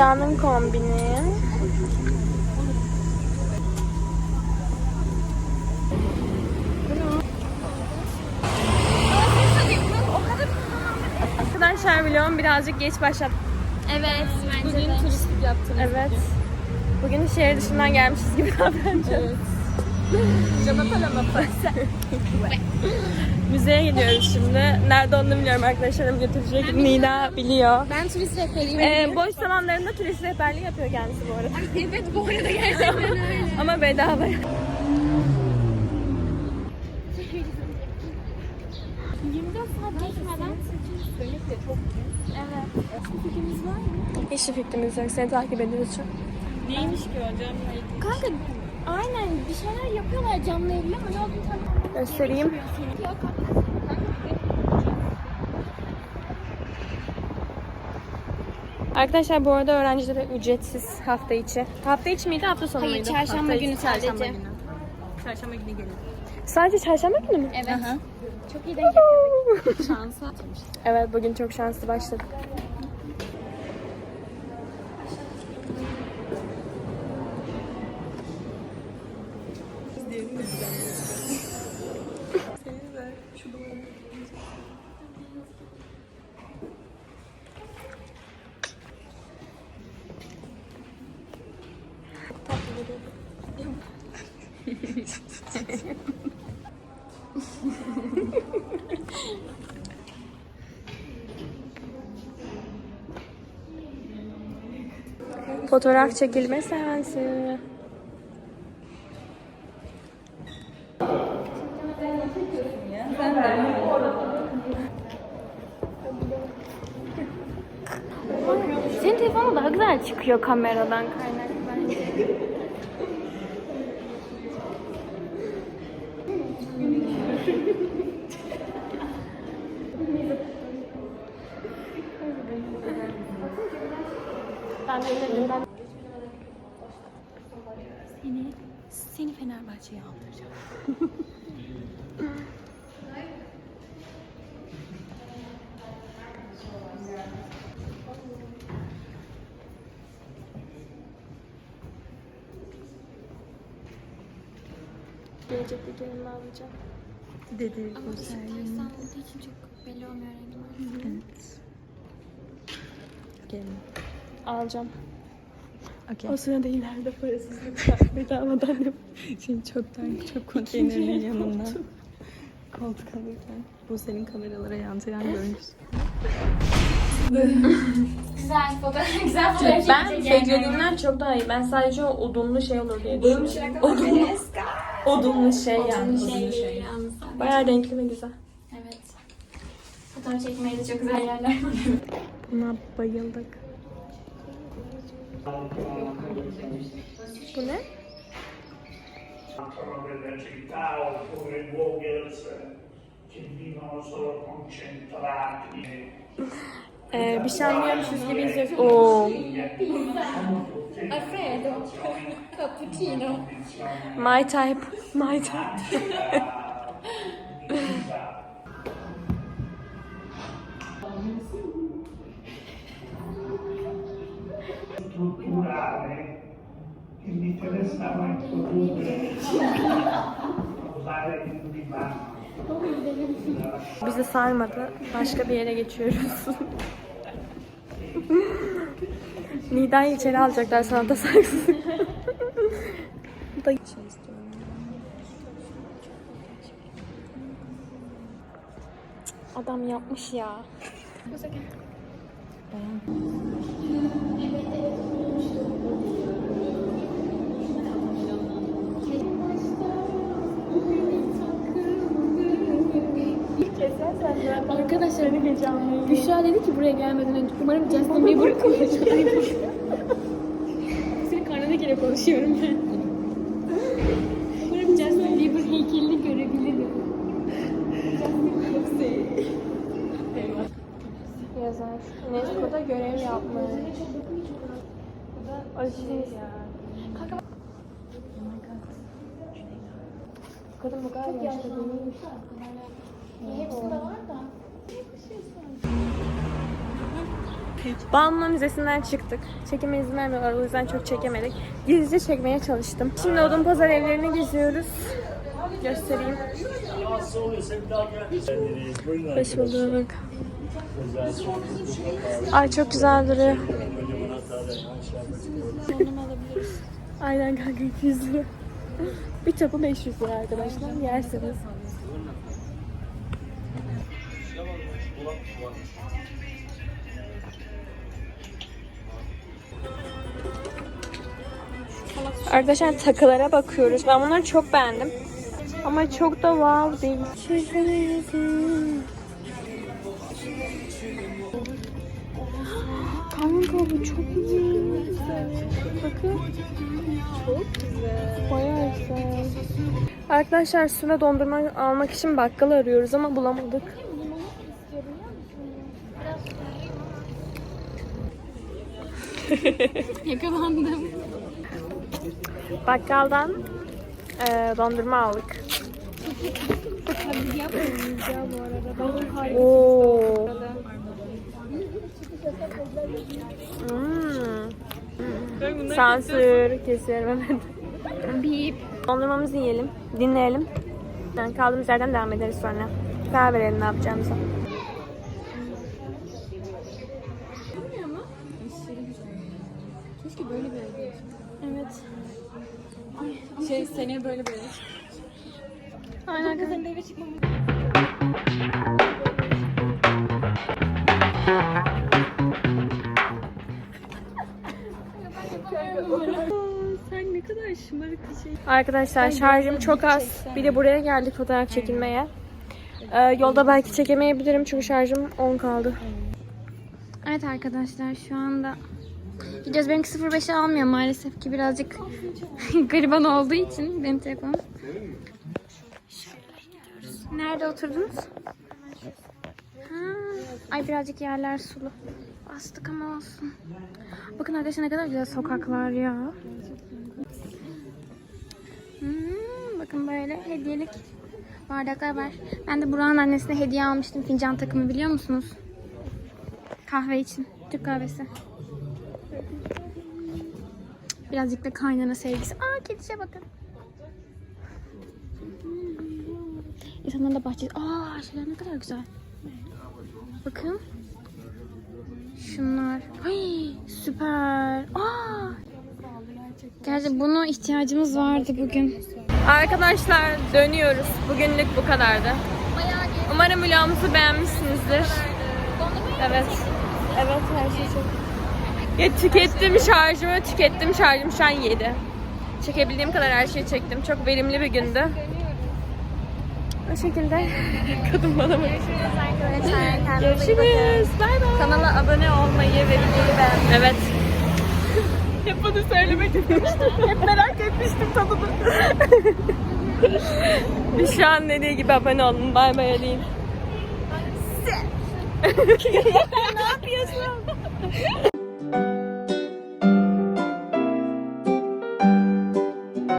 Nida'nın kombini. Arkadaşlar vlogum birazcık geç başladı. Evet bence Bugün de. turistlik yaptım. Evet. Bugün şehir dışından gelmişiz gibi davranacağız. Canapa lamapa. Müzeye gidiyoruz şimdi. Nerede olduğunu bilmiyorum arkadaşlarım götürecek. Nida biliyor. Ben turist rehberiyim. Ee, boş zamanlarında turist rehberliği yapıyor kendisi bu arada. evet bu arada gerçekten öyle. Ama bedava. 24 saat geçmeden Evet. Fikrimiz var mı? Hiçbir fikrimiz yok. Seni takip ediyoruz an. Neymiş ki hocam? Kanka aynen bir şeyler yapıyorlar canlı evle ama ne olduğunu tam Göstereyim. Arkadaşlar bu arada öğrencilere ücretsiz hafta içi. Hafta içi miydi hafta sonu Hayır muydu? çarşamba Hafta günü içi, çarşamba sadece. günü. Çarşamba günü gelin. Sadece çarşamba günü mü? Evet. Çok iyi denk getirdik. Şansı atmış. Evet bugün çok şanslı başladık. Fotoğraf çekilme seansı. Senin telefonun daha güzel çıkıyor kameradan kaynaklı bence. Dedim ben Seni, seni Fenerbahçe'ye aldıracağım. gelecek videomu alacağım. Dedi Ama ışıklar olduğu için çok belli olmuyor rengi. Evet. Gelin. Alacağım. Okey. O sırada ileride parasızlık var. Bedavadan yap. Şimdi çoktan çok konteynerin yanında koltuk alırken bu senin kameralara yansıyan görüntü. Güzel fotoğraf, güzel fotoğraf Ben beklediğimden çok daha iyi. Ben sadece o odunlu şey olur diye düşünüyorum. Odunlu, odunlu şey yani. Şey değil yalnız. Bayağı renkli ve güzel. Evet. Fotoğraf çekmeye de çok güzel yerler var. Buna bayıldık. Solo concentrati Ee, bir şey anlıyormuşuz gibi izliyoruz. Oo. Alfredo. Cappuccino. My type. My type. introdurre usare il divano. Bizi sarmadı. Başka bir yere geçiyoruz. Nida'yı içeri alacaklar sanata saygısızlık. Bu da- Adam yapmış ya. Arkadaşlar Büşra dedi ki buraya gelmeden önce umarım Justin Bieber konuşuyor. Senin karnındakiyle konuşuyorum ben. Umarım Justin Bieber heykelini görebilirim. Yazar. Unesco'da görev yapmış. Aziz ya. Kadın bu kadar yaşlı değil. Hepsinde Müzesi'nden çıktık. Çekime izin vermiyorlar o yüzden çok çekemedik. Gizlice çekmeye çalıştım. Şimdi Odun Pazar evlerini geziyoruz. Göstereyim. Hoş bulduk. Ay çok güzel duruyor. Aynen kanka 200 lira. Bir çapı 500 lira arkadaşlar. Yersiniz. Arkadaşlar takılara bakıyoruz. Ben bunları çok beğendim. Ama çok da wow değil. Kanka bu çok güzel. Bakın. Çok güzel. Bayağı güzel. Arkadaşlar Suna dondurma almak için bakkal arıyoruz ama bulamadık. Yakalandım. Bakkaldan eee, dondurma aldık. Oo. Hmm. Sansür kesiyorum hemen. Bip. Dondurmamızı yiyelim, dinleyelim. Yani kaldığımız yerden devam ederiz sonra. Karar verelim ne yapacağımıza. Keşke böyle bir evde Evet. Şey seneye böyle ev. Aynen. Senin eve çıkmamız Sen ne kadar şımarık bir şey. Arkadaşlar şarjım çok az. Bir de buraya geldik fotoğraf çekilmeye. Ee, yolda belki çekemeyebilirim çünkü şarjım 10 kaldı. Evet arkadaşlar şu anda gidiyoruz. Benimki 05'e almıyor maalesef ki birazcık gariban olduğu için benim telefonum. Nerede oturdunuz? Ha, ay birazcık yerler sulu. Bastık ama olsun. Bakın arkadaşlar ne kadar güzel sokaklar ya. Hmm, bakın böyle hediyelik bardaklar var. Ben de Burak'ın annesine hediye almıştım fincan takımı biliyor musunuz? Kahve için. Türk kahvesi. Birazcık da kaynana sevgisi. Aa kedişe bakın. İnsanların da bahçesi. Aa şeyler ne kadar güzel. Bakın. Şunlar. Ay, süper. Aa. Gerçi buna ihtiyacımız vardı bugün. Arkadaşlar dönüyoruz. Bugünlük bu kadardı. Umarım vlogumuzu beğenmişsinizdir. Evet. Evet her şey çok. Ya tükettim şarjımı, tükettim şarjım şu an 7. Çekebildiğim kadar her şeyi çektim. Çok verimli bir gündü. O şekilde. Kadın bana bakıyor. Görüşürüz. Bay bay. Kanala abone olmayı ve videoyu beğenmeyi. Evet. Hep bunu söylemek istemiştim. Hep merak etmiştim tadını. Biz şu an dediği gibi abone olun. Bay bay Ali'yim. ne yapıyorsun?